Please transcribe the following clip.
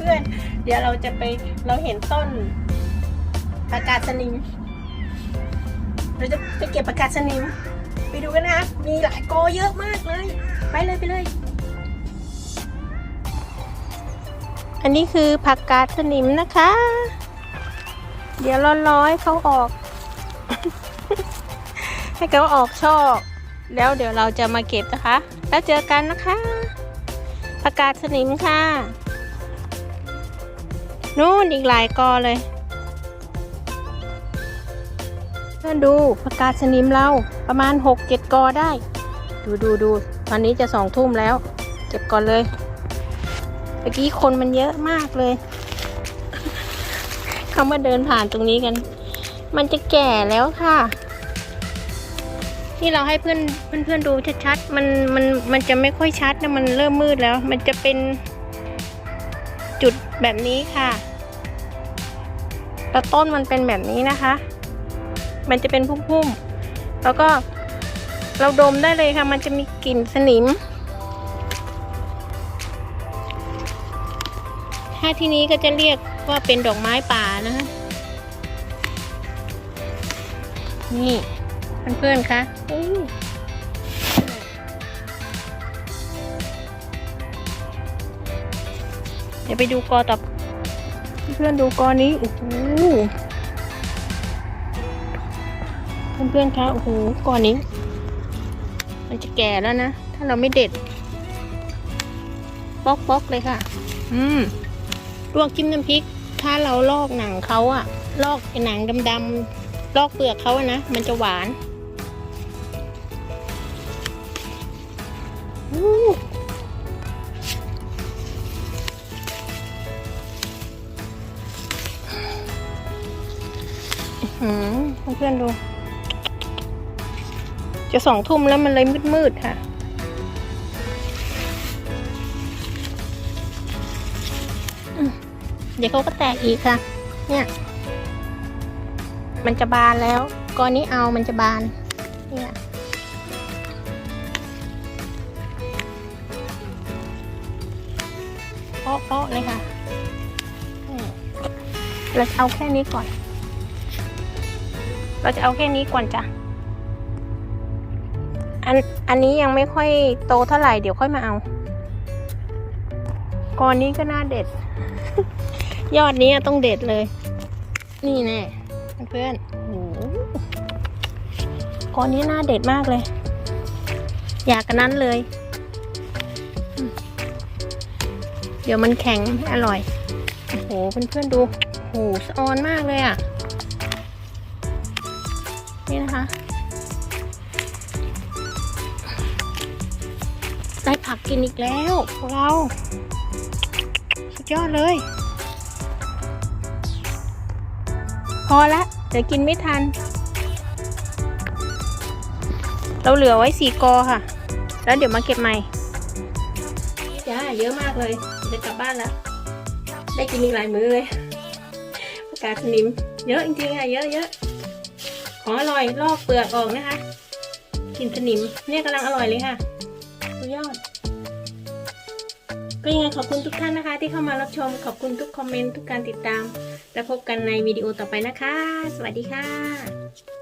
พื่อนเดี๋ยวเราจะไปเราเห็นต้นประกาศสนิม เราจะไปเก็บประกาศสนิม ไปดูกันนะคะมีหลายกอเยอะมากเลย ไปเลยไปเลย อันนี้คือผักกาดสนิมนะคะ เดี๋ยวเราร้อยเขาออก ให้เขาออกช่อแล้วเดี๋ยวเราจะมาเก็บนะคะ แล้วเจอกันนะคะ ผักกาดสนิมค่ะ นู่นอีกหลายกอเลยเพื่อนดูผักกาดสนิมเราประมาณหกเจ็ดกอได้ ดูดูดูตอนนี้จะสองทุ่มแล้ว เก็บก่อนเลยเมื่อกี้คนมันเยอะมากเลยเขามาเดินผ่านตรงนี้กัน มันจะแก่แล้วค่ะ ที่เราให้เพื่อนเพื่อนเพื่อนๆดูชัดๆมันมันมันจะไม่ค่อยชัดนะมันเริ่มมืดแล้ว มันจะเป็นจุดแบบนี้ค่ะ แล้วต้นมันเป็นแบบนี้นะคะ มันจะเป็นพุ่มๆ แล้วก็เราดมได้เลยค่ะ มันจะมีกลิ่นสนิม ถ้าที่นี้ก็จะเรียกว่าเป็นดอกไม้ป่านะคะนี่เพื่อนๆคะเดี๋ยวไปดูกอต่อเพื่อนๆดูกอนี้โอ้โหเพื่อนๆคะโอ้โหกอนี้ มันจะแก่แล้วนะ ถ้าเราไม่เด็ด ป๊อกๆเลยค่ะ อืมลวกจิ้มน้ำพริก ถ้าเราลอกหนังเขาอะลอกหนังดำๆลอกเปลือกเขาอะนะมันจะหวานอู้ อื้อหือเพื่อนๆดู จะสองทุ่มแล้วมันเลยมืดๆค่ะ เดี๋ยวเขาก็แตกอีกค่ะ เนี่ย มันจะบานแล้วก้อนนี้เอามันจะบาน เนี่ยเปาะๆเลยค่ะเราจะเอาแค่นี้ก่อน เราจะเอาแค่นี้ก่อนจ้ะ อัน อันนี้ยังไม่ค่อยโตเท่าไหร่ เดี๋ยวค่อยมาเอาก้อนนี้ก็น่าเด็ด ยอดนี้ต้องเด็ดเลย นี่แน่เพื่อนโอ้โหก้อนนี้น่าเด็ดมากเลย อยากกันนั้นเลย เดี๋ยวมันแข็งอร่อย โอ้โห เพื่อนๆดูโอ้โหสะออนมากเลยอะ นี่นะคะ ได้ผักกินอีกแล้วพวกเรา สุดยอดเลย พอละเดี๋ยวกินไม่ทัน เราเหลือไว้สี่กอค่ะ แล้วเดี๋ยวมาเก็บใหม่จ้าเยอะมากเลยจะกลับบ้านแล้ว ได้กินอีกหลายมื้อเลย ประกาศนิม เยอะจริงๆอะ เยอะเยอะ ของอร่อยลอกเปลือกออกนะคะกลิ่นสนิมเนี่ยกำลังอร่อยเลยค่ะสุดยอดก็ยังไงขอบคุณทุกท่านนะคะ ที่เข้ามารับชมขอบคุณทุกคอมเมนต์ทุกการติดตาม แล้วพบกันในวิดีโอต่อไปนะคะ สวัสดีค่ะ